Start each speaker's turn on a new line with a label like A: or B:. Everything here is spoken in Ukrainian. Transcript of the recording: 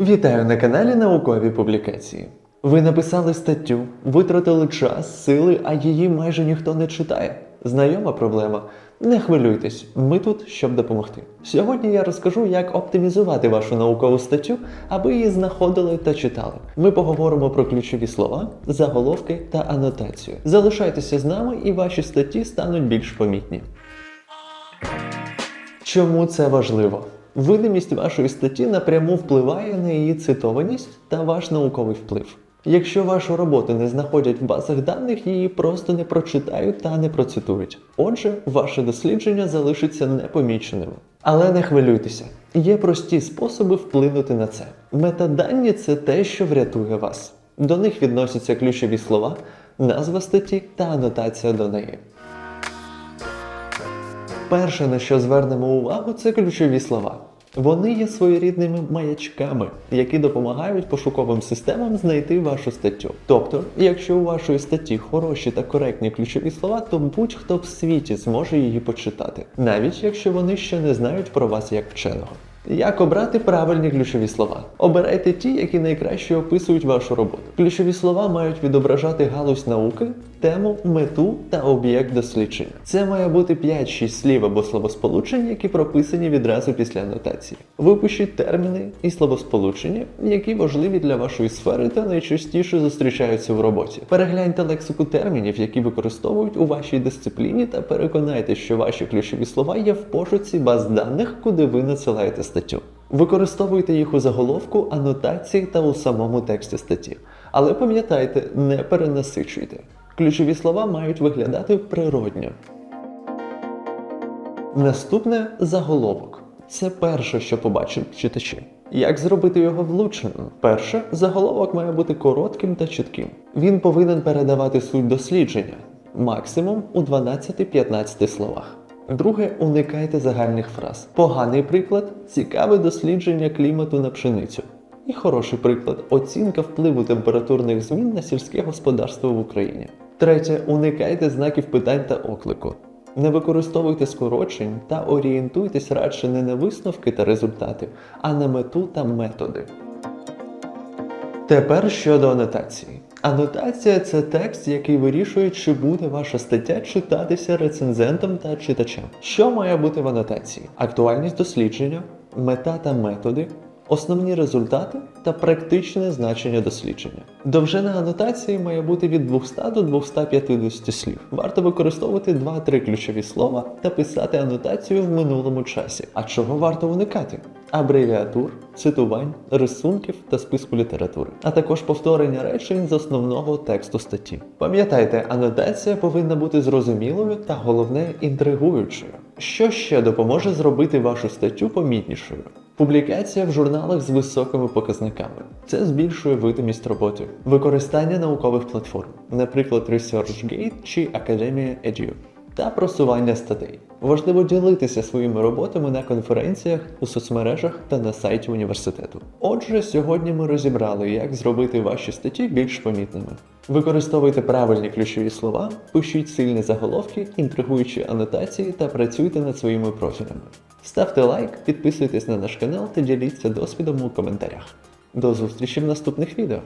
A: Вітаю на каналі Наукові Публікації. Ви написали статтю, витратили час, сили, а її майже ніхто не читає. Знайома проблема. Не хвилюйтесь, ми тут, щоб допомогти. Сьогодні я розкажу, як оптимізувати вашу наукову статтю, аби її знаходили та читали. Ми поговоримо про ключові слова, заголовки та анотацію. Залишайтеся з нами, і ваші статті стануть більш помітні. Чому це важливо? Видимість вашої статті напряму впливає на її цитованість та ваш науковий вплив. Якщо вашу роботу не знаходять в базах даних, її просто не прочитають та не процитують. Отже, ваше дослідження залишиться непоміченим. Але не хвилюйтеся, є прості способи вплинути на це. Метадані це те, що врятує вас. До них відносяться ключові слова, назва статті та анотація до неї. Перше, на що звернемо увагу, це ключові слова. Вони є своєрідними маячками, які допомагають пошуковим системам знайти вашу статтю. Тобто, якщо у вашої статті хороші та коректні ключові слова, то будь-хто в світі зможе її почитати, навіть якщо вони ще не знають про вас як вченого. Як обрати правильні ключові слова? Обирайте ті, які найкраще описують вашу роботу. Ключові слова мають відображати галузь науки, тему, мету та об'єкт дослідження. Це має бути 5-6 слів або словосполучень, які прописані відразу після анотації. Випишіть терміни і словосполучення, які важливі для вашої сфери та найчастіше зустрічаються в роботі. Перегляньте лексику термінів, які використовують у вашій дисципліні, та переконайтеся, що ваші ключові слова є в пошуці баз даних, куди ви надсилаєте статтю. Використовуйте їх у заголовку, анотації та у самому тексті статті. Але пам'ятайте, не перенасичуйте. Ключові слова мають виглядати природньо. Наступне заголовок. Це перше, що побачать читачі. Як зробити його влучним? Перше, заголовок має бути коротким та чітким. Він повинен передавати суть дослідження максимум у 12-15 словах. Друге, уникайте загальних фраз. Поганий приклад цікаве дослідження клімату на пшеницю. І хороший приклад оцінка впливу температурних змін на сільське господарство в Україні. Третє, уникайте знаків питань та оклику. Не використовуйте скорочень та орієнтуйтесь радше не на висновки та результати, а на мету та методи. Тепер щодо анотації. Анотація це текст, який вирішує, чи буде ваша стаття читатися рецензентом та читачем. Що має бути в анотації? Актуальність дослідження, мета та методи, основні результати та практичне значення дослідження. Довжина анотації має бути від 200 до 250 слів. Варто використовувати 2-3 ключові слова та писати анотацію в минулому часі. А чого варто уникати? Абревіатур, цитувань, рисунків та списку літератури, а також повторення речень з основного тексту статті. Пам'ятайте, анотація повинна бути зрозумілою та головне інтригуючою. Що ще допоможе зробити вашу статтю помітнішою? Публікація в журналах з високими показниками. Це збільшує видимість роботи. Використання наукових платформ, наприклад, ResearchGate чи Academia Edu. Та просування статей. Важливо ділитися своїми роботами на конференціях, у соцмережах та на сайті університету. Отже, сьогодні ми розібрали, як зробити ваші статті більш помітними. Використовуйте правильні ключові слова, пишіть сильні заголовки, інтригуючі анотації та працюйте над своїми профілями. Ставте лайк, підписуйтесь на наш канал та діліться досвідом у коментарях. До зустрічі в наступних відео!